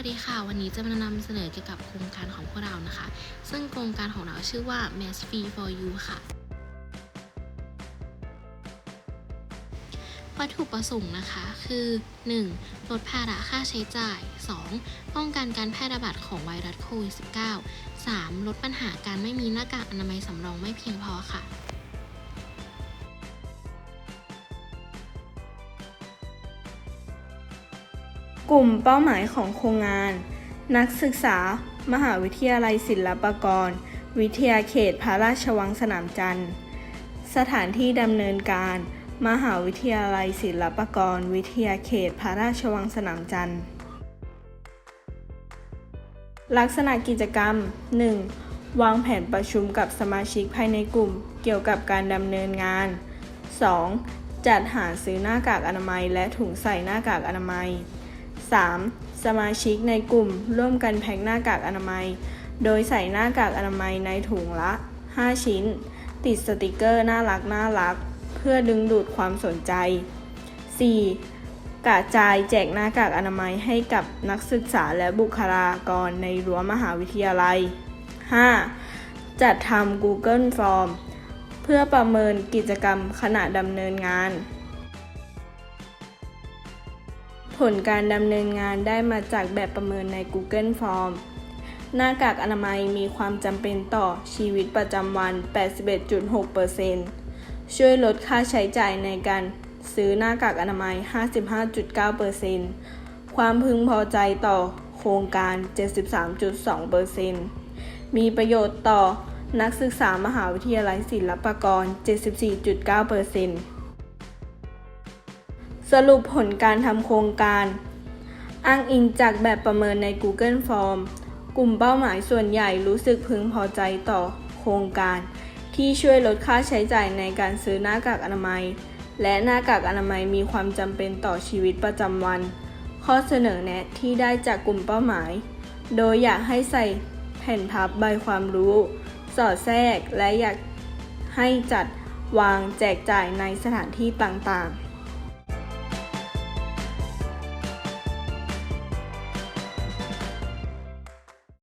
สดีค่ะ วันนี้จะมานำเสนอเกี่ยวกับโครงการของพวกเรานะคะ ซึ่งโครงการของเราชื่อว่า Mass Free for You ค่ะ วัตถุประสงค์นะคะคือ 1. ลดภาระค่าใช้จ่าย 2. ป้องกันการแพร่ระบาดของไวรัสโควิด -19 3. ลดปัญหาการไม่มีหน้ากากอนามัยสำรองไม่เพียงพอค่ะ กลุ่มเป้าหมายของโครงงาน นักศึกษา มหาวิทยาลัยศิลปากร วิทยาเขตพระราชวังสนามจันทร์ สถานที่ดำเนินการ มหาวิทยาลัยศิลปากร วิทยาเขตพระราชวังสนามจันทร์ ลักษณะกิจกรรม 1. วางแผนประชุมกับสมาชิกภายในกลุ่ม เกี่ยวกับการดำเนินงาน 2. จัดหาซื้อหน้ากากอนามัย และถุงใส่หน้ากากอนามัย 3. สมาชิกในกลุ่มร่วมกันแพ็คหน้ากากอนามัย โดยใส่หน้ากากอนามัยในถุงละ 5 ชิ้น ติดสติกเกอร์น่ารักน่ารัก เพื่อดึงดูดความสนใจ 4. กระจายแจกหน้ากากอนามัยให้กับนักศึกษาและบุคลากรในรั้วมหาวิทยาลัย 5. จัดทำ Google Form เพื่อประเมินกิจกรรมขณะดำเนินงาน ผลการดำเนินงานได้มาจากแบบประเมินใน Google Form หน้ากากอนามัยมีความจำเป็นต่อชีวิตประจำวัน 81.6%ช่วยลดค่าใช้จ่ายในการซื้อหน้ากากอนามัย 55.9%ความพึงพอใจต่อโครงการ 73.2%มีประโยชน์ต่อนักศึกษามหาวิทยาลัยศิลปากร 74.9% สรุปผลการทำโครงการ อ้างอิงจากแบบประเมินใน Google Form กลุ่มเป้าหมายส่วนใหญ่รู้สึกพึงพอใจต่อโครงการ ที่ช่วยลดค่าใช้จ่ายในการซื้อหน้ากากอนามัย และหน้ากากอนามัยมีความจำเป็นต่อชีวิตประจำวัน ข้อเสนอแนะที่ได้จากกลุ่มเป้าหมาย โดยอยากให้ใส่แผ่นพับใบความรู้ สอดแทรกและอยากให้จัดวางแจกจ่ายในสถานที่ต่างๆ